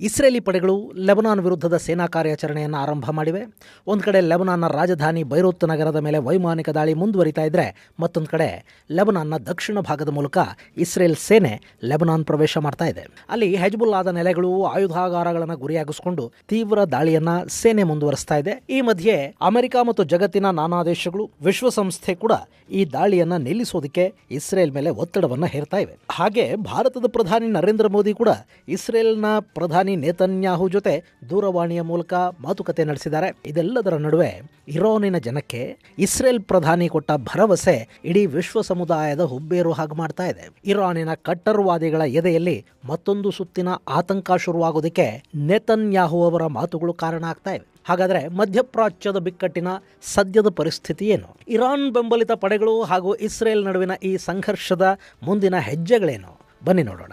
Israeli ಪಡೆಗಳು Lebanon ವಿರುದ್ಧದ ಸೇನಾ ಕಾರ್ಯಾಚರಣೆಯನ್ನು ಆರಂಭ ಮಾಡಿವೆ. ಒಂದು ಕಡೆ ಲೆಬನಾನ್ನ ರಾಜಧಾನಿ ಬೈರೋತ್ ನಗರದ ಮೇಲೆ ವೈಮಾನಿಕ ದಾಳಿ ಮುಂದುವರಿತಾ ಇದ್ದರೆ ಮತ್ತೊಂದು ಕಡೆ ಲೆಬನಾನ್ನ ದಕ್ಷಿಣ ಭಾಗದ ಮೂಲಕ ಇಸ್ರೇಲ್ ಸೇನೆ ಲೆಬನಾನ್ ಪ್ರವೇಶ ಮಾಡ್ತಾ ಇದೆ. ಅಲ್ಲಿ ಹೆಜ್ಬುಲ್ಲಾದ ನೆಲೆಗಳು ಆಯುಧಾಗಾರಗಳನ್ನು ಗುರಿಯಾಗಿಸಿಕೊಂಡು ತೀವ್ರ ದಾಳಿಯನ್ನ ಸೇನೆ ಮುಂದುವರಿಸ್ತಾ ಇದೆ. ಈ ಮಧ್ಯೆ ಅಮೆರಿಕ ಮತ್ತು ಜಗತ್ತಿನ ನಾನಾ ದೇಶಗಳು ವಿಶ್ವಸಂಸ್ಥೆ ಕೂಡ ಈ ದಾಳಿಯನ್ನ ನಿಲ್ಲಿಸೋದಕ್ಕೆ ಇಸ್ರೇಲ್ ಮೇಲೆ ಒತ್ತಡವನ್ನು ಹೇರ್ತಾ ಇವೆ. ಹಾಗೆ ಭಾರತದ ಪ್ರಧಾನಿ ನರೇಂದ್ರ ಮೋದಿ ಕೂಡ ಇಸ್ರೇಲ್ನ ಪ್ರಧಾನಿ ನೇತನ್ಯಾಹು ಜೊತೆ ದೂರವಾಣಿಯ ಮೂಲಕ ಮಾತುಕತೆ ನಡೆಸಿದ್ದಾರೆ. ಇದೆಲ್ಲದರ ನಡುವೆ ಇರಾನಿನ ಜನಕ್ಕೆ ಇಸ್ರೇಲ್ ಪ್ರಧಾನಿ ಕೊಟ್ಟ ಭರವಸೆ ಇಡೀ ವಿಶ್ವ ಸಮುದಾಯದ ಹುಬ್ಬೇರು ಹಾಗೆ ಮಾಡ್ತಾ ಇದೆ. ಇರಾನಿನ ಕಟ್ಟರ್ವಾದಿಗಳ ಎದೆಯಲ್ಲಿ ಮತ್ತೊಂದು ಸುತ್ತಿನ ಆತಂಕ ಶುರುವಾಗೋದಕ್ಕೆ ನೇತನ್ಯಾಹು ಅವರ ಮಾತುಗಳು ಕಾರಣ ಆಗ್ತಾ ಇವೆ. ಹಾಗಾದರೆ ಮಧ್ಯಪ್ರಾಚ್ಯದ ಬಿಕ್ಕಟ್ಟಿನ ಸದ್ಯದ ಪರಿಸ್ಥಿತಿ ಏನು? ಇರಾನ್ ಬೆಂಬಲಿತ ಪಡೆಗಳು ಹಾಗೂ ಇಸ್ರೇಲ್ ನಡುವಿನ ಈ ಸಂಘರ್ಷದ ಮುಂದಿನ ಹೆಜ್ಜೆಗಳೇನು? ಬನ್ನಿ ನೋಡೋಣ.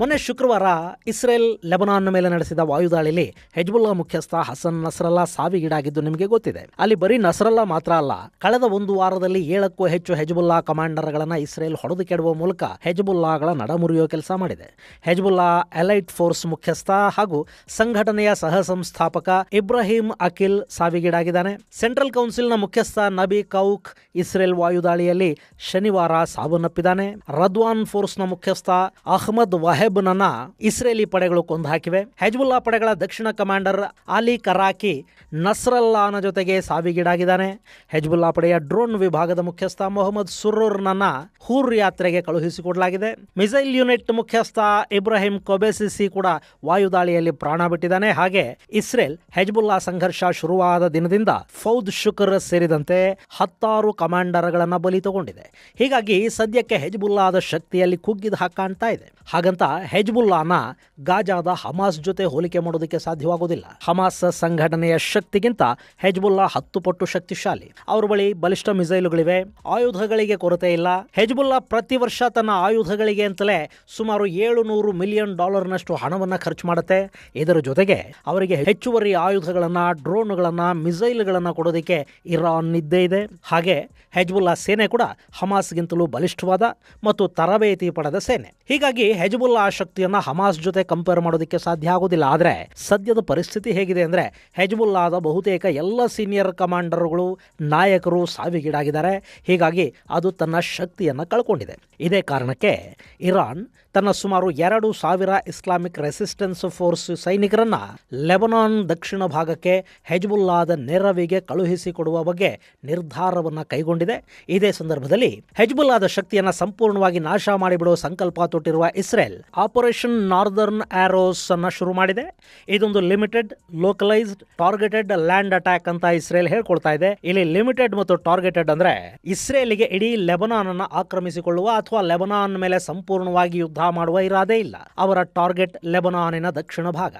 ಮೊನ್ನೆ ಶುಕ್ರವಾರ ಇಸ್ರೇಲ್ ಲೆಬನಾನ್ ಮೇಲೆ ನಡೆಸಿದ ವಾಯುದಾಳಿಯಲ್ಲಿ ಹೆಜ್ಬುಲ್ಲಾ ಮುಖ್ಯಸ್ಥ ಹಸನ್ ನಸ್ರಲ್ಲಾ ಸಾವಿಗೀಡಾಗಿದ್ದು ನಿಮಗೆ ಗೊತ್ತಿದೆ. ಅಲ್ಲಿ ಬರೀ ನಸ್ರಲ್ಲಾ ಮಾತ್ರ ಅಲ್ಲ, ಕಳೆದ ಒಂದು ವಾರದಲ್ಲಿ ಏಳಕ್ಕೂ ಹೆಚ್ಚು ಹೆಜ್ಬುಲ್ಲಾ ಕಮಾಂಡರ್ಗಳನ್ನ ಇಸ್ರೇಲ್ ಹೊಡೆದು ಕೆಡುವ ಮೂಲಕ ಹೆಜ್ಬುಲ್ಲಾಗಳ ನಡಮುರಿಯೋ ಕೆಲಸ ಮಾಡಿದೆ. ಹೆಜ್ಬುಲ್ಲಾ ಎಲೈಟ್ ಫೋರ್ಸ್ ಮುಖ್ಯಸ್ಥ ಹಾಗೂ ಸಂಘಟನೆಯ ಸಹ ಸಂಸ್ಥಾಪಕ ಇಬ್ರಾಹಿಂ ಅಖಿಲ್ ಸಾವಿಗೀಡಾಗಿದ್ದಾನೆ. ಸೆಂಟ್ರಲ್ ಕೌನ್ಸಿಲ್ನ ಮುಖ್ಯಸ್ಥ ನಬಿ ಕೌಕ್ ಇಸ್ರೇಲ್ ವಾಯುದಾಳಿಯಲ್ಲಿ ಶನಿವಾರ ಸಾವನ್ನಪ್ಪಿದ್ದಾನೆ. ರದ್ವಾನ್ ಫೋರ್ಸ್ನ ಮುಖ್ಯಸ್ಥ ಅಹ್ಮದ್ ವಹೆಬ್ನನ್ನ ಇಸ್ರೇಲಿ ಪಡೆಗಳು ಕೊಂದು ಹಾಕಿವೆ. ಹೆಜ್ಬುಲ್ಲಾ ಪಡೆಗಳ ದಕ್ಷಿಣ ಕಮಾಂಡರ್ ಅಲಿ ಕರಾಕಿ ನಸ್ರಲ್ಲಾನ ಜೊತೆಗೆ ಸಾವಿಗೀಡಾಗಿದ್ದಾನೆ. ಹೆಜ್ಬುಲ್ಲಾ ಪಡೆಯ ಡ್ರೋನ್ ವಿಭಾಗದ ಮುಖ್ಯಸ್ಥ ಮೊಹಮ್ಮದ್ ಸುರ್ರೂರ್ನನ್ನ ಹೂರ್ ಯಾತ್ರೆಗೆ ಕಳುಹಿಸಿಕೊಡಲಾಗಿದೆ ಮಿಸೈಲ್ ಯೂನಿಟ್ ಮುಖ್ಯಸ್ಥ ಇಬ್ರಾಹಿಂ ಕೊಬೆಸಿಸಿ ಕೂಡ ವಾಯುದಾಳಿಯಲ್ಲಿ ಪ್ರಾಣ ಬಿಟ್ಟಿದ್ದಾನೆ. ಹಾಗೆ ಇಸ್ರೇಲ್ ಹೆಜ್ಬುಲ್ಲಾ ಸಂಘರ್ಷ ಶುರುವಾದ ದಿನದಿಂದ ಫೌದ್ ಶುಕ್ರ ಸೇರಿದಂತೆ ಹತ್ತಾರು ಕಮಾಂಡರ್ಗಳನ್ನ ಬಲಿ ತಗೊಂಡಿದೆ. ಹೀಗಾಗಿ ಸದ್ಯಕ್ಕೆ ಹೆಜ್ಬುಲ್ಲಾದ ಶಕ್ತಿಯಲ್ಲಿ ಕುಗ್ಗಿದ ಹಾಕಾಣ್ತಾ ಕಾಣ್ತಾ ಇದೆ. ಹಾಗಂತ ಹೆಜ್ಬುಲ್ಲಾನ ಗಾಜಾದ ಹಮಾಸ್ ಜೊತೆ ಹೋಲಿಕೆ ಮಾಡೋದಕ್ಕೆ ಸಾಧ್ಯವಾಗುವುದಿಲ್ಲ. ಹಮಾಸ್ ಸಂಘಟನೆಯ ಶಕ್ತಿಗಿಂತ ಹೆಜ್ಬುಲ್ಲಾ ಹತ್ತು ಪಟ್ಟು ಶಕ್ತಿಶಾಲಿ. ಅವ್ರ ಬಳಿ ಬಲಿಷ್ಠ ಮಿಸೈಲುಗಳಿವೆ. ಆಯುಧಗಳಿಗೆ ಕೊರತೆ ಇಲ್ಲ. ಹೆಜ್ಬುಲ್ಲಾ ಪ್ರತಿ ವರ್ಷ ತನ್ನ ಆಯುಧಗಳಿಗೆ ಅಂತಲೇ ಸುಮಾರು ಏಳು ನೂರು ಮಿಲಿಯನ್ ಡಾಲರ್ನಷ್ಟು ಹಣವನ್ನು ಖರ್ಚು ಮಾಡುತ್ತೆ. ಇದರ ಜೊತೆಗೆ ಅವರಿಗೆ ಹೆಚ್ಚುವರಿ ಆಯುಧಗಳನ್ನು, ಡ್ರೋನ್ಗಳನ್ನು, ಮಿಸೈಲ್ಗಳನ್ನು ಕೊಡೋದಕ್ಕೆ ಇರಾನ್ ನಿದ್ದೆ ಇದೆ. ಹಾಗೆ ಹೆಜ್ಬುಲ್ಲಾ ಸೇನೆ ಕೂಡ ಹಮಾಸ್ಗಿಂತಲೂ ಬಲಿಷ್ಠವಾದ ಮತ್ತು ತರಬೇತಿ ಪಡೆದ ಸೇನೆ. ಹೀಗಾಗಿ ಹೆಜ್ಬುಲ್ಲಾ ಶಕ್ತಿಯನ್ನ ಹಮಾಸ್ ಜೊತೆ ಕಂಪೇರ್ ಮಾಡೋದಕ್ಕೆ ಸಾಧ್ಯ ಆಗೋದಿಲ್ಲ. ಆದರೆ ಸದ್ಯದ ಪರಿಸ್ಥಿತಿ ಹೇಗಿದೆ ಅಂದರೆ ಹೆಜ್ಬುಲ್ಲಾದ ಬಹುತೇಕ ಎಲ್ಲ ಸೀನಿಯರ್ ಕಮಾಂಡರ್ಗಳು ನಾಯಕರು ಸಾವಿಗೀಡಾಗಿದ್ದಾರೆ. ಹೀಗಾಗಿ ಅದು ತನ್ನ ಶಕ್ತಿಯನ್ನು ಕಳ್ಕೊಂಡಿದೆ. ಇದೇ ಕಾರಣಕ್ಕೆ ಇರಾನ್ ತನ್ನ ಸುಮಾರು ಎರಡು ಸಾವಿರ ಇಸ್ಲಾಮಿಕ್ ರೆಸಿಸ್ಟೆನ್ಸ್ ಫೋರ್ಸ್ ಸೈನಿಕರನ್ನ ಲೆಬನಾನ್ ದಕ್ಷಿಣ ಭಾಗಕ್ಕೆ ಹೆಜ್ಬುಲ್ಲಾದ ನೆರವಿಗೆ ಕಳುಹಿಸಿಕೊಡುವ ಬಗ್ಗೆ ನಿರ್ಧಾರವನ್ನು ಕೈಗೊಂಡಿದೆ. ಇದೇ ಸಂದರ್ಭದಲ್ಲಿ ಹೆಜ್ಬುಲ್ಲಾದ ಶಕ್ತಿಯನ್ನು ಸಂಪೂರ್ಣವಾಗಿ ನಾಶ ಮಾಡಿಬಿಡುವ ಸಂಕಲ್ಪ ತೊಟ್ಟಿರುವ ಇಸ್ರೇಲ್ ಆಪರೇಷನ್ ನಾರ್ದರ್ನ್ ಆರೋಸ್ ಅನ್ನ ಶುರು ಮಾಡಿದೆ. ಇದೊಂದು limited, localised, targeted land attack ಅಂತ ಇಸ್ರೇಲ್ ಹೇಳ್ಕೊಳ್ತಾ ಇದೆ. ಇಲ್ಲಿ ಲಿಮಿಟೆಡ್ ಮತ್ತು ಟಾರ್ಗೆಟೆಡ್ ಅಂದ್ರೆ ಇಸ್ರೇಲಿಗೆ ಇಡೀ ಲೆಬನಾನ್ ಅನ್ನ ಆಕ್ರಮಿಸಿಕೊಳ್ಳುವ ಅಥವಾ ಲೆಬನಾನ್ ಮೇಲೆ ಸಂಪೂರ್ಣವಾಗಿ ಯುದ್ಧ ಮಾಡುವ ಇರಾದೆ ಇಲ್ಲ. ಅವರ ಟಾರ್ಗೆಟ್ ಲೆಬನಾನಿನ ದಕ್ಷಿಣ ಭಾಗ.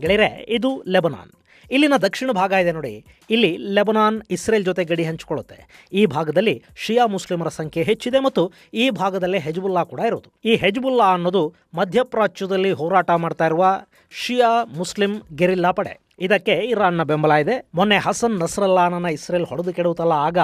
ಗೆಳೆಯರೆ, ಇದು ಲೆಬನಾನ್. ಇಲ್ಲಿನ ದಕ್ಷಿಣ ಭಾಗ ಇದೆ ನೋಡಿ. ಇಲ್ಲಿ ಲೆಬನಾನ್, ಇಸ್ರೇಲ್ ಜೊತೆ ಗಡಿ ಹಂಚಿಕೊಳ್ಳುತ್ತೆ. ಈ ಭಾಗದಲ್ಲಿ ಶಿಯಾ ಮುಸ್ಲಿಮರ ಸಂಖ್ಯೆ ಹೆಚ್ಚಿದೆ ಮತ್ತು ಈ ಭಾಗದಲ್ಲೇ ಹೆಜ್ಬುಲ್ಲಾ ಕೂಡ ಇರೋದು. ಈ ಹೆಜ್ಬುಲ್ಲಾ ಅನ್ನೋದು ಮಧ್ಯಪ್ರಾಚ್ಯದಲ್ಲಿ ಹೋರಾಟ ಮಾಡ್ತಾ ಇರುವ ಶಿಯಾ ಮುಸ್ಲಿಂ ಗೆರಿಲ್ಲಾ ಪಡೆ. ಇದಕ್ಕೆ ಇರಾನ್ನ ಬೆಂಬಲ ಇದೆ. ಮೊನ್ನೆ ಹಸನ್ ನಸ್ರಲ್ಲಾನನ ಇಸ್ರೇಲ್ ಹೊಡೆದು ಕೆಡುತ್ತಲ್ಲ ಆಗ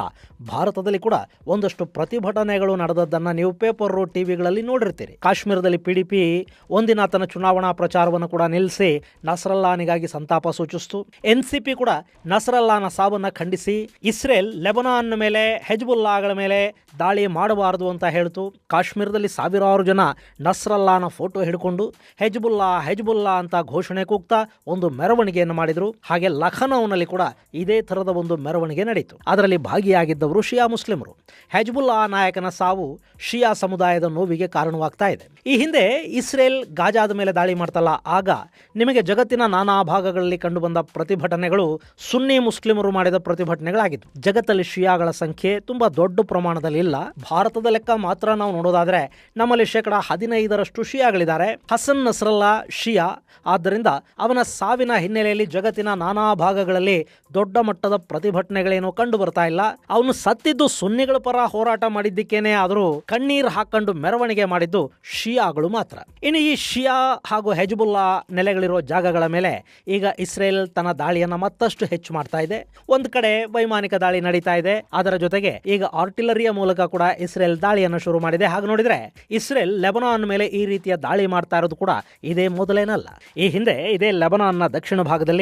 ಭಾರತದಲ್ಲಿ ಕೂಡ ಒಂದಷ್ಟು ಪ್ರತಿಭಟನೆಗಳು ನಡೆದದ್ದನ್ನು ನೀವು ಪೇಪರ್ ಟಿವಿಗಳಲ್ಲಿ ನೋಡಿರ್ತೀರಿ. ಕಾಶ್ಮೀರದಲ್ಲಿ ಪಿಡಿಪಿ ಒಂದಿನ ತನ್ನ ಚುನಾವಣಾ ಪ್ರಚಾರವನ್ನು ಕೂಡ ನಿಲ್ಲಿಸಿ ನಸ್ರಲ್ಲಾನಿಗಾಗಿ ಸಂತಾಪ ಸೂಚಿಸಿತು. ಎನ್ ಸಿ ಪಿ ಕೂಡ ನಸ್ರಲ್ಲಾನ ಸಾವನ್ನ ಖಂಡಿಸಿ ಇಸ್ರೇಲ್ ಲೆಬನಾನ್ ಮೇಲೆ, ಹೆಜ್ಬುಲ್ಲಾಗಳ ಮೇಲೆ ದಾಳಿ ಮಾಡಬಾರದು ಅಂತ ಹೇಳ್ತು. ಕಾಶ್ಮೀರದಲ್ಲಿ ಸಾವಿರಾರು ಜನ ನಸ್ರಲ್ಲಾನ ಫೋಟೋ ಹಿಡ್ಕೊಂಡು, ಹೆಜ್ಬುಲ್ಲಾ ಹೆಜ್ಬುಲ್ಲಾ ಅಂತ ಘೋಷಣೆ ಕೂಗ್ತಾ ಒಂದು ಮೆರವಣಿಗೆಯನ್ನು ಮಾಡಿದ್ರು. ಹಾಗೆ ಲಖನೌನಲ್ಲಿ ಕೂಡ ಇದೇ ಥರದ ಒಂದು ಮೆರವಣಿಗೆ ನಡೆಯಿತು ಅದರಲ್ಲಿ ಭಾಗಿಯಾಗಿದ್ದವರು ಶಿಯಾ ಮುಸ್ಲಿಮರು. ಹೆಜ್ಬುಲ್ಲಾ ನಾಯಕನ ಸಾವು ಶಿಯಾ ಸಮುದಾಯದ ನೋವಿಗೆ ಕಾರಣವಾಗ್ತಾ ಇದೆ. ಈ ಹಿಂದೆ ಇಸ್ರೇಲ್ ಗಾಜಾದ ಮೇಲೆ ದಾಳಿ ಮಾಡ್ತಲ್ಲ, ಆಗ ನಿಮಗೆ ಜಗತ್ತಿನ ನಾನಾ ಭಾಗಗಳಲ್ಲಿ ಕಂಡುಬಂದ ಪ್ರತಿಭಟನೆಗಳು ಸುನ್ನಿ ಮುಸ್ಲಿಮರು ಮಾಡಿದ ಪ್ರತಿಭಟನೆಗಳಾಗಿತ್ತು ಜಗತ್ತಲ್ಲಿ ಶಿಯಾಗಳ ಸಂಖ್ಯೆ ತುಂಬಾ ದೊಡ್ಡ ಪ್ರಮಾಣದಲ್ಲಿ ಇಲ್ಲ. ಭಾರತದ ಲೆಕ್ಕ ಮಾತ್ರ ನಾವು ನೋಡೋದಾದ್ರೆ ನಮ್ಮಲ್ಲಿ ಶೇಕಡ ಹದಿನೈದರಷ್ಟು ಶಿಯಾಗಳಿದ್ದಾರೆ. ಹಸನ್ ನಸ್ರಲ್ಲಾ ಶಿಯಾ. ಆದ್ದರಿಂದ ಅವನ ಸಾವಿನ ಹಿನ್ನೆಲೆಯಲ್ಲಿ ಜಗತ್ತಿನ ನಾನಾ ಭಾಗಗಳಲ್ಲಿ ದೊಡ್ಡ ಮಟ್ಟದ ಪ್ರತಿಭಟನೆಗಳೇನು ಕಂಡು ಬರ್ತಾ ಇಲ್ಲ. ಅವನು ಸತ್ತಿದ್ದು ಸುನ್ನಿಗಳ ಪರ ಹೋರಾಟ ಮಾಡಿದ್ದಕ್ಕೇನೆ ಆದರೂ ಕಣ್ಣೀರು ಹಾಕೊಂಡು ಮೆರವಣಿಗೆ ಮಾಡಿದ್ದು ಶಿಯಾಗಳು ಮಾತ್ರ. ಇನ್ನು ಈ ಶಿಯಾ ಹಾಗೂ ಹೆಜ್ಬುಲ್ಲಾ ನೆಲೆಗಳಿರೋ ಜಾಗಗಳ ಮೇಲೆ ಈಗ ಇಸ್ರೇಲ್ ತನ್ನ ದಾಳಿಯನ್ನ ಮತ್ತಷ್ಟು ಹೆಚ್ಚು ಮಾಡ್ತಾ ಇದೆ. ಒಂದು ಕಡೆ ವೈಮಾನಿಕ ದಾಳಿ ನಡೀತಾ ಇದೆ. ಅದರ ಜೊತೆಗೆ ಈಗ ಆರ್ಟಿಲರಿಯ ಮೂಲಕ ಕೂಡ ಇಸ್ರೇಲ್ ದಾಳಿಯನ್ನು ಶುರು ಮಾಡಿದೆ. ಹಾಗೆ ನೋಡಿದ್ರೆ ಇಸ್ರೇಲ್ ಲೆಬನಾನ್ ಮೇಲೆ ಈ ರೀತಿಯ ದಾಳಿ ಮಾಡ್ತಾ ಇರೋದು ಕೂಡ ಇದೇ ಮೊದಲೇನಲ್ಲ. ಈ ಹಿಂದೆ ಇದೇ ಲೆಬನಾನ್ನ ದಕ್ಷಿಣ ಭಾಗದಲ್ಲಿ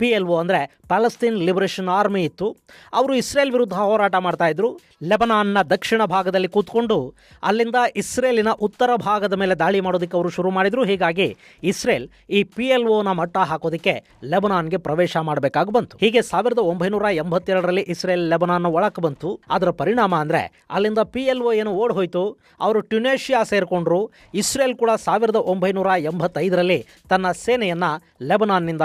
ಪಿ ಎಲ್ ಒ ಅಂದರೆ ಪ್ಯಾಲೆಸ್ತೀನ್ ಲಿಬರೇಷನ್ ಆರ್ಮಿ ಇತ್ತು. ಅವರು ಇಸ್ರೇಲ್ ವಿರುದ್ಧ ಹೋರಾಟ ಮಾಡ್ತಾ ಇದ್ರು. ಲೆಬನಾನ್ನ ದಕ್ಷಿಣ ಭಾಗದಲ್ಲಿ ಕೂತ್ಕೊಂಡು ಅಲ್ಲಿಂದ ಇಸ್ರೇಲಿನ ಉತ್ತರ ಭಾಗದ ಮೇಲೆ ದಾಳಿ ಮಾಡೋದಕ್ಕೆ ಅವರು ಶುರು ಮಾಡಿದ್ರು. ಹೀಗಾಗಿ ಇಸ್ರೇಲ್ ಈ ಪಿ ಎಲ್ ಒನ ಮಟ್ಟ ಹಾಕೋದಕ್ಕೆ ಲೆಬನಾನ್ಗೆ ಪ್ರವೇಶ ಮಾಡಬೇಕಾಗಿ ಬಂತು. ಹೀಗೆ ಸಾವಿರದ ಒಂಬೈನೂರ ಎಂಬತ್ತೆರಡರಲ್ಲಿ ಇಸ್ರೇಲ್ ಲೆಬನಾನ್ ಒಳಕ್ಕೆ ಬಂತು. ಅದರ ಪರಿಣಾಮ ಅಂದ್ರೆ ಅಲ್ಲಿಂದ ಪಿ ಎಲ್ ಒ ಏನು ಓಡ್ ಹೋಯ್ತು. ಅವರು ಟ್ಯುನೇಷಿಯಾ ಸೇರ್ಕೊಂಡ್ರು. ಇಸ್ರೇಲ್ ಕೂಡ ಸಾವಿರದ ಒಂಬೈನೂರ ಎಂಬತ್ತೈದರಲ್ಲಿ ತನ್ನ ಸೇನೆಯನ್ನ ಲೆಬನಾನ್ನಿಂದ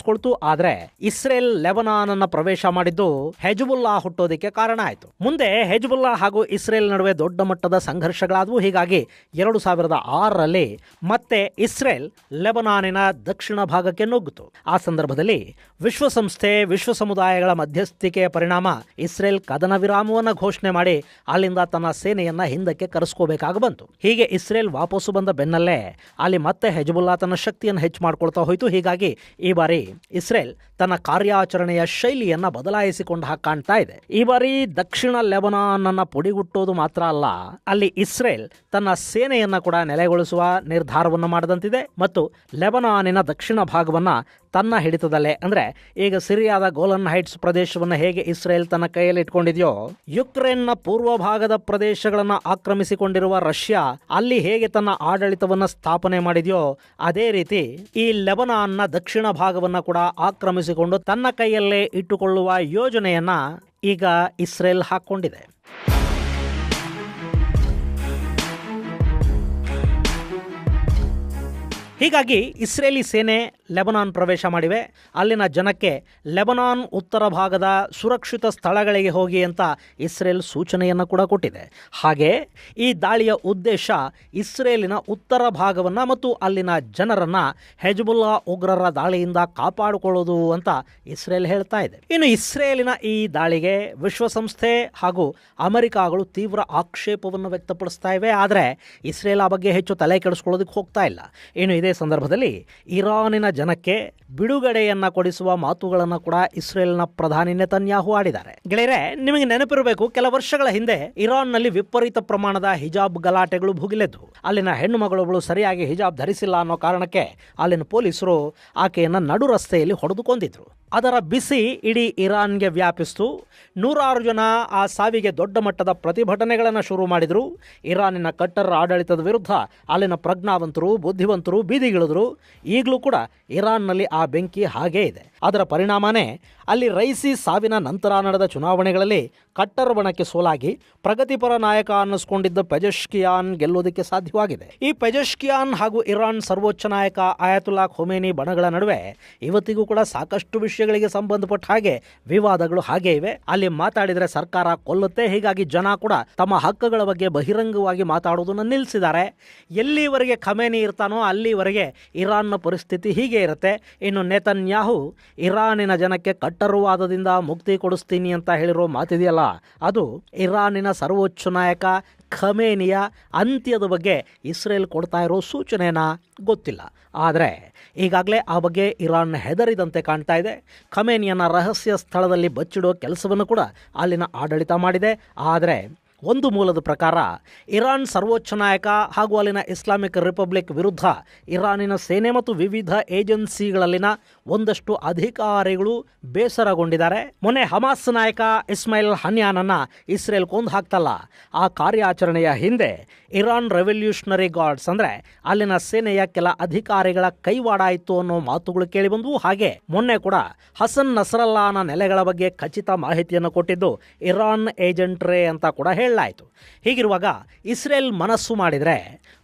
ಹಿಂದಕ್ಕರಿಸ್ಕೊಳ್ತು ಆದ್ರೆ ಇಸ್ರೇಲ್ ಲೆಬನಾನ್ ಅನ್ನ ಪ್ರವೇಶ ಮಾಡಿದ್ದು ಹೆಜ್ಬುಲ್ಲಾ ಹುಟ್ಟೋದಕ್ಕೆ ಕಾರಣ ಆಯಿತು. ಮುಂದೆ ಹೆಜ್ಬುಲ್ಲಾ ಹಾಗೂ ಇಸ್ರೇಲ್ ನಡುವೆ ದೊಡ್ಡ ಮಟ್ಟದ ಸಂಘರ್ಷಗಳಾದವು. ಹೀಗಾಗಿ ಎರಡು ಸಾವಿರದ ಆರರಲ್ಲಿ ಮತ್ತೆ ಇಸ್ರೇಲ್ ಲೆಬನಾನಿನ ದಕ್ಷಿಣ ಭಾಗಕ್ಕೆ ನುಗ್ಗಿತು. ಆ ಸಂದರ್ಭದಲ್ಲಿ ವಿಶ್ವಸಂಸ್ಥೆ ವಿಶ್ವ ಸಮುದಾಯಗಳ ಮಧ್ಯಸ್ಥಿಕೆಯ ಪರಿಣಾಮ ಇಸ್ರೇಲ್ ಕದನ ವಿರಾಮವನ್ನು ಘೋಷಣೆ ಮಾಡಿ ಅಲ್ಲಿಂದ ತನ್ನ ಸೇನೆಯನ್ನ ಹಿಂದಕ್ಕೆ ಕರೆಸ್ಕೋಬೇಕಾಗಿ ಬಂತು. ಹೀಗೆ ಇಸ್ರೇಲ್ ವಾಪಸ್ಸು ಬಂದ ಬೆನ್ನಲ್ಲೇ ಅಲ್ಲಿ ಮತ್ತೆ ಹೆಜ್ಬುಲ್ಲಾ ತನ್ನ ಶಕ್ತಿಯನ್ನು ಹೆಚ್ಚು ಮಾಡ್ಕೊಳ್ತಾ ಹೋಯಿತು. ಹೀಗಾಗಿ ಈ ಬಾರಿ ಇಸ್ರೇಲ್ ತನ್ನ ಕಾರ್ಯಾಚರಣೆಯ ಶೈಲಿಯನ್ನ ಬದಲಾಯಿಸಿಕೊಂಡು ಕಾಣ್ತಾ ಇದೆ. ಈ ಬಾರಿ ದಕ್ಷಿಣ ಲೆಬನಾನ್ ಅನ್ನ ಪುಡಿಗುಟ್ಟೋದು ಮಾತ್ರ ಅಲ್ಲ, ಅಲ್ಲಿ ಇಸ್ರೇಲ್ ತನ್ನ ಸೇನೆಯನ್ನ ಕೂಡ ನೆಲೆಗೊಳಿಸುವ ನಿರ್ಧಾರವನ್ನು ಮಾಡದಂತಿದೆ ಮತ್ತು ಲೆಬನಾನಿನ ದಕ್ಷಿಣ ಭಾಗವನ್ನ ತನ್ನ ಹಿಡಿತದಲ್ಲೇ. ಅಂದ್ರೆ ಈಗ ಸಿರಿಯಾದ ಗೋಲನ್ ಹೈಟ್ಸ್ ಪ್ರದೇಶವನ್ನು ಹೇಗೆ ಇಸ್ರೇಲ್ ತನ್ನ ಕೈಯಲ್ಲಿ ಇಟ್ಕೊಂಡಿದೆಯೋ, ಯುಕ್ರೇನ್ನ ಪೂರ್ವ ಭಾಗದ ಪ್ರದೇಶಗಳನ್ನು ಆಕ್ರಮಿಸಿಕೊಂಡಿರುವ ರಷ್ಯಾ ಅಲ್ಲಿ ಹೇಗೆ ತನ್ನ ಆಡಳಿತವನ್ನ ಸ್ಥಾಪನೆ ಮಾಡಿದೆಯೋ, ಅದೇ ರೀತಿ ಈ ಲೆಬನಾನ್ನ ದಕ್ಷಿಣ ಭಾಗವನ್ನ ಕೂಡ ಆಕ್ರಮಿಸಿಕೊಂಡು ತನ್ನ ಕೈಯಲ್ಲೇ ಇಟ್ಟುಕೊಳ್ಳುವ ಯೋಜನೆಯನ್ನ ಈಗ ಇಸ್ರೇಲ್ ಹಾಕೊಂಡಿದೆ ಹೀಗಾಗಿ ಇಸ್ರೇಲಿ ಸೇನೆ ಲೆಬನಾನ್ ಪ್ರವೇಶ ಮಾಡಿವೆ. ಅಲ್ಲಿನ ಜನಕ್ಕೆ ಲೆಬನಾನ್ ಉತ್ತರ ಭಾಗದ ಸುರಕ್ಷಿತ ಸ್ಥಳಗಳಿಗೆ ಹೋಗಿ ಅಂತ ಇಸ್ರೇಲ್ ಸೂಚನೆಯನ್ನು ಕೂಡ ಕೊಟ್ಟಿದೆ. ಹಾಗೆ ಈ ದಾಳಿಯ ಉದ್ದೇಶ ಇಸ್ರೇಲಿನ ಉತ್ತರ ಭಾಗವನ್ನು ಮತ್ತು ಅಲ್ಲಿನ ಜನರನ್ನು ಹೆಜ್ಬುಲ್ಲಾ ಉಗ್ರರ ದಾಳಿಯಿಂದ ಕಾಪಾಡಿಕೊಳ್ಳೋದು ಅಂತ ಇಸ್ರೇಲ್ ಹೇಳ್ತಾ ಇದೆ. ಇನ್ನು ಇಸ್ರೇಲಿನ ಈ ದಾಳಿಗೆ ವಿಶ್ವಸಂಸ್ಥೆ ಹಾಗೂ ಅಮೆರಿಕಾಗಳು ತೀವ್ರ ಆಕ್ಷೇಪವನ್ನು ವ್ಯಕ್ತಪಡಿಸ್ತಾ ಇವೆ. ಆದರೆ ಇಸ್ರೇಲ್ ಆ ಬಗ್ಗೆ ಹೆಚ್ಚು ತಲೆ ಕೆಡಿಸ್ಕೊಳ್ಳೋದಕ್ಕೆ ಹೋಗ್ತಾ ಇಲ್ಲ. ಇನ್ನು ಇದೇ ಸಂದರ್ಭದಲ್ಲಿ ಇರಾನಿನ ಜನಕ್ಕೆ ಬಿಡುಗಡೆಯನ್ನ ಕೊಡಿಸುವ ಮಾತುಗಳನ್ನು ಕೂಡ ಇಸ್ರೇಲ್ನ ಪ್ರಧಾನಿ ನೆತನ್ಯಾಹು ಆಡಿದ್ದಾರೆ. ಗೆಳೆಯರೆ, ನಿಮಗೆ ನೆನಪಿರಬೇಕು, ಕೆಲ ವರ್ಷಗಳ ಹಿಂದೆ ಇರಾನ್ನಲ್ಲಿ ವಿಪರೀತ ಪ್ರಮಾಣದ ಹಿಜಾಬ್ ಗಲಾಟೆಗಳು ಭುಗಿಲೆದ್ದು. ಅಲ್ಲಿನ ಹೆಣ್ಣು ಮಗಳೊಬ್ಬಳು ಸರಿಯಾಗಿ ಹಿಜಾಬ್ ಧರಿಸಿಲ್ಲ ಅನ್ನೋ ಕಾರಣಕ್ಕೆ ಅಲ್ಲಿನ ಪೊಲೀಸರು ಆಕೆಯನ್ನು ನಡು ರಸ್ತೆಯಲ್ಲಿ ಹೊಡೆದುಕೊಂಡಿದ್ರು. ಅದರ ಬಿಸಿ ಇಡೀ ಇರಾನ್ಗೆ ವ್ಯಾಪಿಸ್ತು. ನೂರಾರು ಜನ ಆ ಸಾವಿಗೆ ದೊಡ್ಡ ಮಟ್ಟದ ಪ್ರತಿಭಟನೆಗಳನ್ನು ಶುರು ಮಾಡಿದರು. ಇರಾನಿನ ಕಟ್ಟರ ಆಡಳಿತದ ವಿರುದ್ಧ ಅಲ್ಲಿನ ಪ್ರಜ್ಞಾವಂತರು, ಬುದ್ಧಿವಂತರು ಬೀದಿಗಿಳಿದ್ರು. ಈಗಲೂ ಕೂಡ ಇರಾನ್ನಲ್ಲಿ ಆ ಬೆಂಕಿ ಹಾಗೇ ಇದೆ. ಅದರ ಪರಿಣಾಮನೇ ಅಲ್ಲಿ ರೈಸಿ ಸಾವಿನ ನಂತರ ನಡೆದ ಚುನಾವಣೆಗಳಲ್ಲಿ ಕಟ್ಟರ್ ಬಣಕ್ಕೆ ಸೋಲಾಗಿ ಪ್ರಗತಿಪರ ನಾಯಕ ಅನ್ನಿಸ್ಕೊಂಡಿದ್ದ ಪೆಜಶ್ಕಿಯಾನ್ ಗೆಲ್ಲುವುದಕ್ಕೆ ಸಾಧ್ಯವಾಗಿದೆ. ಈ ಪೆಜಶ್ಕಿಯಾನ್ ಹಾಗೂ ಇರಾನ್ ಸರ್ವೋಚ್ಚ ನಾಯಕ ಆಯತುಲ್ಲಾ ಖೊಮೇನಿ ಬಣಗಳ ನಡುವೆ ಇವತ್ತಿಗೂ ಕೂಡ ಸಾಕಷ್ಟು ವಿಷಯಗಳಿಗೆ ಸಂಬಂಧಪಟ್ಟ ಹಾಗೆ ವಿವಾದಗಳು ಹಾಗೆ ಇವೆ. ಅಲ್ಲಿ ಮಾತಾಡಿದರೆ ಸರ್ಕಾರ ಕೊಲ್ಲುತ್ತೆ, ಹೀಗಾಗಿ ಜನ ಕೂಡ ತಮ್ಮ ಹಕ್ಕುಗಳ ಬಗ್ಗೆ ಬಹಿರಂಗವಾಗಿ ಮಾತಾಡುವುದನ್ನು ನಿಲ್ಲಿಸಿದ್ದಾರೆ. ಎಲ್ಲಿವರೆಗೆ ಖಮೇನಿ ಇರ್ತಾನೋ ಅಲ್ಲಿವರೆಗೆ ಇರಾನ್ನ ಪರಿಸ್ಥಿತಿ ಹೀಗೆ ಇರುತ್ತೆ. ಇನ್ನು ನೇತನ್ಯಾಹು ಇರಾನಿನ ಜನಕ್ಕೆ ಕಟ್ಟರುವಾದದಿಂದ ಮುಕ್ತಿ ಕೊಡಿಸ್ತೀನಿ ಅಂತ ಹೇಳಿರೋ ಮಾತಿದೆಯಲ್ಲ, ಅದು ಇರಾನಿನ ಸರ್ವೋಚ್ಚ ನಾಯಕ ಖಮೇನಿಯ ಅಂತ್ಯದ ಬಗ್ಗೆ ಇಸ್ರೇಲ್ ಕೊಡ್ತಾ ಇರೋ ಸೂಚನೆನ ಗೊತ್ತಿಲ್ಲ. ಆದರೆ ಈಗಾಗಲೇ ಆ ಬಗ್ಗೆ ಇರಾನ್ ಹೆದರಿದಂತೆ ಕಾಣ್ತಾ ಇದೆ. ಖಮೇನಿಯನ್ನ ರಹಸ್ಯ ಸ್ಥಳದಲ್ಲಿ ಬಚ್ಚಿಡೋ ಕೆಲಸವನ್ನು ಕೂಡ ಅಲ್ಲಿನ ಆಡಳಿತ ಮಾಡಿದೆ. ಆದರೆ ಒಂದು ಮೂಲದ ಪ್ರಕಾರ ಇರಾನ್ ಸರ್ವೋಚ್ಚ ನಾಯಕ ಹಾಗೂ ಅಲ್ಲಿನ ಇಸ್ಲಾಮಿಕ್ ರಿಪಬ್ಲಿಕ್ ವಿರುದ್ಧ ಇರಾನಿನ ಸೇನೆ ಮತ್ತು ವಿವಿಧ ಏಜೆನ್ಸಿಗಳಲ್ಲಿನ ಒಂದಷ್ಟು ಅಧಿಕಾರಿಗಳು ಬೇಸರಗೊಂಡಿದ್ದಾರೆ. ಮೊನ್ನೆ ಹಮಾಸ್ ನಾಯಕ ಇಸ್ಮಾಯಿಲ್ ಹನ್ಯಾನನ್ನ ಇಸ್ರೇಲ್ ಕೊಂದು ಹಾಕ್ತಲ್ಲ. ಆ ಕಾರ್ಯಾಚರಣೆಯ ಹಿಂದೆ ಇರಾನ್ ರೆವಲ್ಯೂಷನರಿ ಗಾರ್ಡ್ಸ್ ಅಂದ್ರೆ ಅಲ್ಲಿನ ಸೇನೆಯ ಕೆಲ ಅಧಿಕಾರಿಗಳ ಕೈವಾಡ ಇತ್ತು ಅನ್ನೋ ಮಾತುಗಳು ಕೇಳಿಬಂದವು. ಹಾಗೆ ಮೊನ್ನೆ ಕೂಡ ಹಸನ್ ನಸರಲ್ಲಾನ ನೆಲೆಗಳ ಬಗ್ಗೆ ಖಚಿತ ಮಾಹಿತಿಯನ್ನು ಕೊಟ್ಟಿದ್ದು ಇರಾನ್ ಏಜೆಂಟ್ರೇ ಅಂತ ಕೂಡ ಹೇಳಿ ಹೇಳಲಾಯಿತು. ಹೀಗಿರುವಾಗ ಇಸ್ರೇಲ್ ಮನಸ್ಸು ಮಾಡಿದರೆ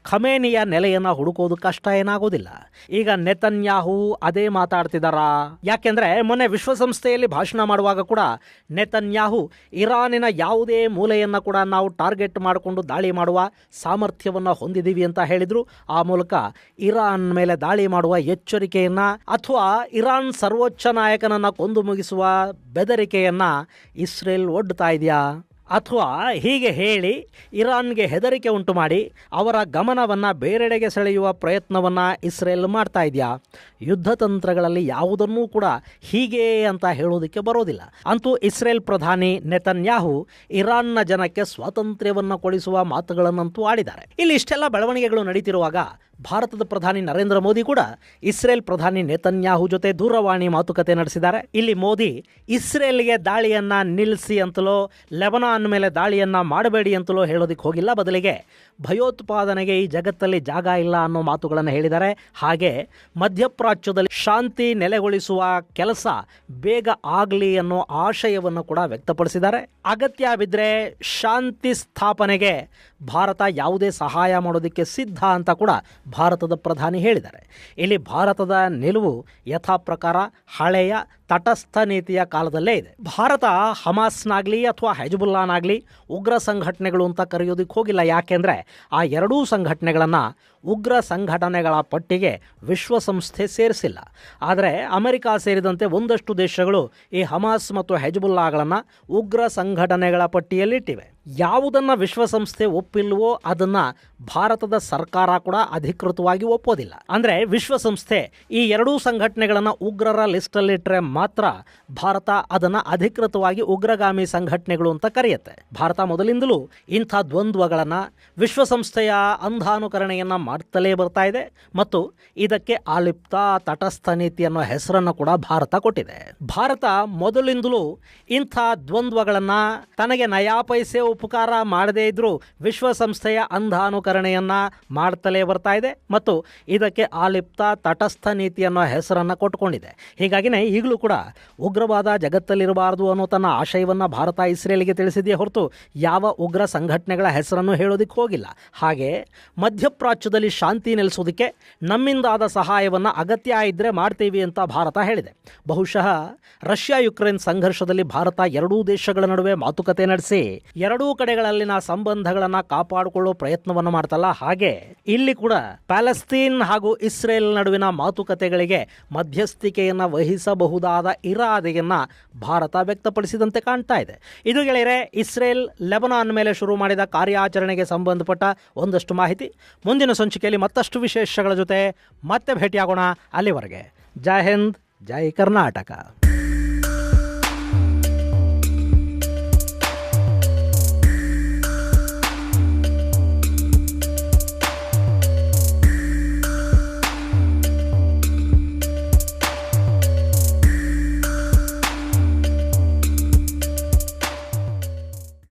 ಖಮೇನಿಯ ನೆಲೆಯನ್ನು ಹುಡುಕೋದು ಕಷ್ಟ ಏನಾಗೋದಿಲ್ಲ. ಈಗ ನೆತನ್ಯಾಹು ಅದೇ ಮಾತಾಡ್ತಿದ್ದಾರಾ ಯಾಕೆಂದರೆ ಮೊನ್ನೆ ವಿಶ್ವಸಂಸ್ಥೆಯಲ್ಲಿ ಭಾಷಣ ಮಾಡುವಾಗ ಕೂಡ ನೆತನ್ಯಾಹು ಇರಾನಿನ ಯಾವುದೇ ಮೂಲೆಯನ್ನು ಕೂಡ ನಾವು ಟಾರ್ಗೆಟ್ ಮಾಡಿಕೊಂಡು ದಾಳಿ ಮಾಡುವ ಸಾಮರ್ಥ್ಯವನ್ನು ಹೊಂದಿದ್ದೀವಿ ಅಂತ ಹೇಳಿದರು. ಆ ಮೂಲಕ ಇರಾನ್ ಮೇಲೆ ದಾಳಿ ಮಾಡುವ ಎಚ್ಚರಿಕೆಯನ್ನು ಅಥವಾ ಇರಾನ್ ಸರ್ವೋಚ್ಚ ನಾಯಕನನ್ನು ಕೊಂದು ಮುಗಿಸುವ ಬೆದರಿಕೆಯನ್ನು ಇಸ್ರೇಲ್ ಒಡ್ತಾ ಇದೆಯಾ? ಅಥವಾ ಹೀಗೆ ಹೇಳಿ ಇರಾನ್ಗೆ ಹೆದರಿಕೆ ಉಂಟು ಮಾಡಿ ಅವರ ಗಮನವನ್ನು ಬೇರೆಡೆಗೆ ಸೆಳೆಯುವ ಪ್ರಯತ್ನವನ್ನು ಇಸ್ರೇಲ್ ಮಾಡ್ತಾ ಇದೆಯಾ? ಯುದ್ಧ ತಂತ್ರಗಳಲ್ಲಿ ಯಾವುದನ್ನೂ ಕೂಡ ಹೀಗೆ ಅಂತ ಹೇಳೋದಕ್ಕೆ ಬರೋದಿಲ್ಲ. ಅಂತೂ ಇಸ್ರೇಲ್ ಪ್ರಧಾನಿ ನೆತನ್ಯಾಹು ಇರಾನ್ನ ಜನಕ್ಕೆ ಸ್ವಾತಂತ್ರ್ಯವನ್ನು ಕೊಡಿಸುವ ಮಾತುಗಳನ್ನಂತೂ ಆಡಿದ್ದಾರೆ. ಇಲ್ಲಿ ಇಷ್ಟೆಲ್ಲ ಬೆಳವಣಿಗೆಗಳು ನಡೀತಿರುವಾಗ ಭಾರತದ ಪ್ರಧಾನಿ ನರೇಂದ್ರ ಮೋದಿ ಕೂಡ ಇಸ್ರೇಲ್ ಪ್ರಧಾನಿ ನೇತನ್ಯಾಹು ಜೊತೆ ದೂರವಾಣಿ ಮಾತುಕತೆ ನಡೆಸಿದ್ದಾರೆ. ಇಲ್ಲಿ ಮೋದಿ, ಇಸ್ರೇಲ್ಗೆ ದಾಳಿಯನ್ನ ನಿಲ್ಲಿಸಿ ಅಂತಲೋ, ಲೆಬನಾನ್ ಮೇಲೆ ದಾಳಿಯನ್ನ ಮಾಡಬೇಡಿ ಅಂತಲೋ ಹೇಳೋದಕ್ಕೆ ಹೋಗಿಲ್ಲ. ಬದಲಿಗೆ ಭಯೋತ್ಪಾದನೆಗೆ ಈ ಜಗತ್ತಲ್ಲಿ ಜಾಗ ಇಲ್ಲ ಅನ್ನೋ ಮಾತುಗಳನ್ನು ಹೇಳಿದ್ದಾರೆ. ಹಾಗೆ ಮಧ್ಯಪ್ರಾಚ್ಯದಲ್ಲಿ ಶಾಂತಿ ನೆಲೆಗೊಳಿಸುವ ಕೆಲಸ ಬೇಗ ಆಗಲಿ ಅನ್ನೋ ಆಶಯವನ್ನು ಕೂಡ ವ್ಯಕ್ತಪಡಿಸಿದ್ದಾರೆ. ಅಗತ್ಯ ಬಿದ್ದರೆ ಶಾಂತಿ ಸ್ಥಾಪನೆಗೆ ಭಾರತ ಯಾವುದೇ ಸಹಾಯ ಮಾಡೋದಕ್ಕೆ ಸಿದ್ಧ ಅಂತ ಕೂಡ ಭಾರತದ ಪ್ರಧಾನಿ ಹೇಳಿದ್ದಾರೆ. ಇಲ್ಲಿ ಭಾರತದ ನಿಲುವು ಯಥಾ ಪ್ರಕಾರ ಹಳೆಯ ತಟಸ್ಥ ನೀತಿಯ ಕಾಲದಲ್ಲೇ ಇದೆ. ಭಾರತ ಹಮಾಸ್ನಾಗಲಿ ಅಥವಾ ಹೆಜ್ಬುಲ್ಲಾನಾಗಲಿ ಉಗ್ರ ಸಂಘಟನೆಗಳು ಅಂತ ಕರೆಯೋದಕ್ಕೆ ಹೋಗಿಲ್ಲ. ಯಾಕೆಂದರೆ ಆ ಎರಡೂ ಸಂಘಟನೆಗಳನ್ನು ಉಗ್ರ ಸಂಘಟನೆಗಳ ಪಟ್ಟಿಗೆ ವಿಶ್ವಸಂಸ್ಥೆ ಸೇರಿಸಿಲ್ಲ. ಆದರೆ ಅಮೆರಿಕ ಸೇರಿದಂತೆ ಒಂದಷ್ಟು ದೇಶಗಳು ಈ ಹಮಾಸ್ ಮತ್ತು ಹೆಜ್ಬುಲ್ಲಾಗಳನ್ನು ಉಗ್ರ ಸಂಘಟನೆಗಳ ಪಟ್ಟಿಯಲ್ಲಿಟ್ಟಿವೆ. ಯಾವುದನ್ನು ವಿಶ್ವಸಂಸ್ಥೆ ಒಪ್ಪಿಲ್ವೋ ಅದನ್ನು ಭಾರತದ ಸರ್ಕಾರ ಕೂಡ ಅಧಿಕೃತವಾಗಿ ಒಪ್ಪೋದಿಲ್ಲ. ಅಂದರೆ ವಿಶ್ವಸಂಸ್ಥೆ ಈ ಎರಡೂ ಸಂಘಟನೆಗಳನ್ನು ಉಗ್ರರ ಲಿಸ್ಟಲ್ಲಿಟ್ಟರೆ ಮಾತ್ರ ಭಾರತ ಅದನ್ನು ಅಧಿಕೃತವಾಗಿ ಉಗ್ರಗಾಮಿ ಸಂಘಟನೆಗಳು ಅಂತ ಕರೆಯುತ್ತೆ. ಭಾರತ ಮೊದಲಿಂದಲೂ ಇಂಥ ದ್ವಂದ್ವಗಳನ್ನು ವಿಶ್ವಸಂಸ್ಥೆಯ ಅಂಧಾನುಕರಣೆಯನ್ನು ಮಾಡ್ತಲೇ ಬರ್ತಾ ಇದೆ ಮತ್ತು ಇದಕ್ಕೆ ಆಲಿಪ್ತ ತಟಸ್ಥ ನೀತಿ ಅನ್ನೋ ಹೆಸರನ್ನು ಕೂಡ ಭಾರತ ಕೊಟ್ಟಿದೆ. ಭಾರತ ಮೊದಲಿಂದಲೂ ಇಂಥ ದ್ವಂದ್ವಗಳನ್ನು ತನಗೆ ನಯಾ ಪೈಸೆ ಉಪಕಾರ ಮಾಡದೇ ಇದ್ದರೂ ವಿಶ್ವಸಂಸ್ಥೆಯ ಅಂಧಾನುಕರಣೆಯನ್ನು ಮಾಡ್ತಲೇ ಬರ್ತಾ ಇದೆ ಮತ್ತು ಇದಕ್ಕೆ ಆಲಿಪ್ತ ತಟಸ್ಥ ನೀತಿ ಅನ್ನೋ ಹೆಸರನ್ನು ಕೊಟ್ಟುಕೊಂಡಿದೆ. ಹೀಗಾಗಿನೇ ಈಗಲೂ ಕೂಡ ಉಗ್ರವಾದ ಜಗತ್ತಲ್ಲಿರಬಾರದು ಅನ್ನೋ ತನ್ನ ಆಶಯವನ್ನು ಭಾರತ ಇಸ್ರೇಲ್ಗೆ ತಿಳಿಸಿದೆಯೇ ಹೊರತು ಯಾವ ಉಗ್ರ ಸಂಘಟನೆಗಳ ಹೆಸರನ್ನು ಹೇಳೋದಕ್ಕೆ ಹೋಗಿಲ್ಲ. ಹಾಗೆ ಮಧ್ಯಪ್ರಾಚ್ಯದಲ್ಲಿ ಶಾಂತಿ ನೆಲೆಸೋದಕ್ಕೆ ನಮ್ಮಿಂದಾದ ಸಹಾಯವನ್ನು ಅಗತ್ಯ ಇದ್ದರೆ ಮಾಡ್ತೀವಿ ಅಂತ ಭಾರತ ಹೇಳಿದೆ. ಬಹುಶಃ ರಷ್ಯಾ ಯುಕ್ರೇನ್ ಸಂಘರ್ಷದಲ್ಲಿ ಭಾರತ ಎರಡೂ ದೇಶಗಳ ನಡುವೆ ಮಾತುಕತೆ ನಡೆಸಿ ಎರಡೂ ಕಡೆಗಳಲ್ಲಿನ ಸಂಬಂಧಗಳನ್ನು ಕಾಪಾಡಿಕೊಳ್ಳೋ ಪ್ರಯತ್ನವನ್ನು ಮಾಡ್ತಲ್ಲ, ಹಾಗೆ ಇಲ್ಲಿ ಕೂಡ ಪ್ಯಾಲೆಸ್ತೀನ್ ಹಾಗೂ ಇಸ್ರೇಲ್ ನಡುವಿನ ಮಾತುಕತೆಗಳಿಗೆ ಮಧ್ಯಸ್ಥಿಕೆಯನ್ನು ವಹಿಸಬಹುದಾದ ಇರಾದೆಯನ್ನ ಭಾರತ ವ್ಯಕ್ತಪಡಿಸಿದಂತೆ ಕಾಣ್ತಾ ಇದೆ. ಇದು ಗೆಳೆಯರೆ, ಇಸ್ರೇಲ್ ಲೆಬನಾನ್ ಮೇಲೆ ಶುರು ಮಾಡಿದ ಕಾರ್ಯಾಚರಣೆಗೆ ಸಂಬಂಧಪಟ್ಟ ಒಂದಷ್ಟು ಮಾಹಿತಿ. ಮುಂದಿನ ಸಂಚಿಕೆಯಲ್ಲಿ ಮತ್ತಷ್ಟು ವಿಶೇಷಗಳ ಜೊತೆ ಮತ್ತೆ ಭೇಟಿಯಾಗೋಣ ಅಲ್ಲಿವರೆಗೆ. ಜೈ ಹಿಂದ್, ಜೈ ಕರ್ನಾಟಕ.